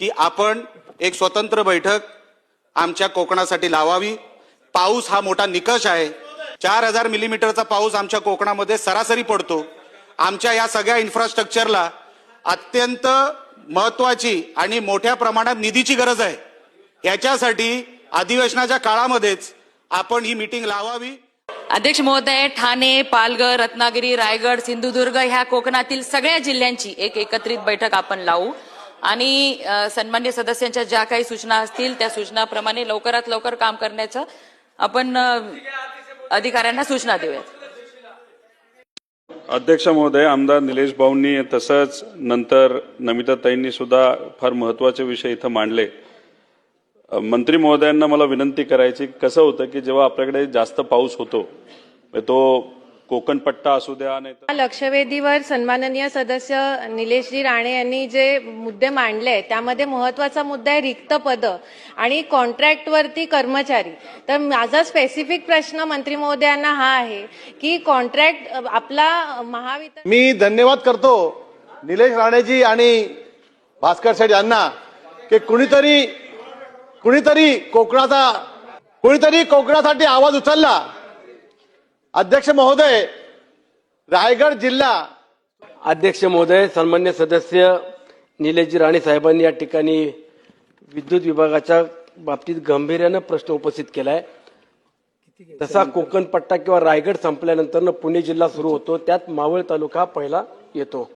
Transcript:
की आपण एक स्वतंत्र बैठक आमच्या कोकणासाठी लावावी. पाऊस हा मोठा निकष आहे. चार हजार मिलीमीटरचा पाऊस आमच्या कोकणामध्ये सरासरी पडतो. आमच्या या सगळ्या इन्फ्रास्ट्रक्चरला अत्यंत महत्वाची आणि मोठ्या प्रमाणात निधीची गरज आहे. याच्यासाठी अधिवेशनाच्या काळामध्येच आपण ही मीटिंग लावावी. अध्यक्ष महोदय ठाणे पालघर रत्नागिरी रायगड सिंधुदुर्ग ह्या कोकणातील सगळ्या जिल्ह्यांची एक एकत्रित बैठक आपण लावू. आणि सन्मान्य सदस्यांच्या ज्या काही सूचना असतील त्या सूचनाप्रमाणे लवकरात लवकर काम करण्याचं आपण अधिकाऱ्यांना सूचना देऊयात. अध्यक्ष महोदय आमदार निलेश भाऊंनी तसंच नंतर नमिताताईंनी सुद्धा फार महत्त्वाचे विषय इथं मांडले. मंत्री महोदयांना मला विनंती करायची कसं होतं की जेव्हा आपल्याकडे जास्त पाऊस होतो तो कोकण पट्टा असू द्या नाही लक्षवेधीवर सन्माननीय सदस्य निलेशजी राणे यांनी जे मुद्दे मांडले त्यामध्ये महत्त्वाचा मुद्दा आहे रिक्त पद आणि कॉन्ट्रॅक्टवरती कर्मचारी. तर माझा स्पेसिफिक प्रश्न मंत्री महोदयांना हा आहे की कॉन्ट्रॅक्ट आपला महावितरण मी धन्यवाद करतो निलेश राणेजी आणि भास्कर शेठ यांना की कुणीतरी कुणीतरी कोकणाचा कुणीतरी कोकणासाठी आवाज उचलला. अध्यक्ष महोदय रायगड जिल्हा. अध्यक्ष महोदय सन्मान्य सदस्य निलेशजी राणे साहेबांनी या ठिकाणी विद्युत विभागाच्या बाबतीत गांभीर्यानं प्रश्न उपस्थित केलाय. तसा कोकण पट्टा किंवा रायगड संपल्यानंतर पुणे जिल्हा सुरू होतो त्यात मावळ तालुका पहिला येतो.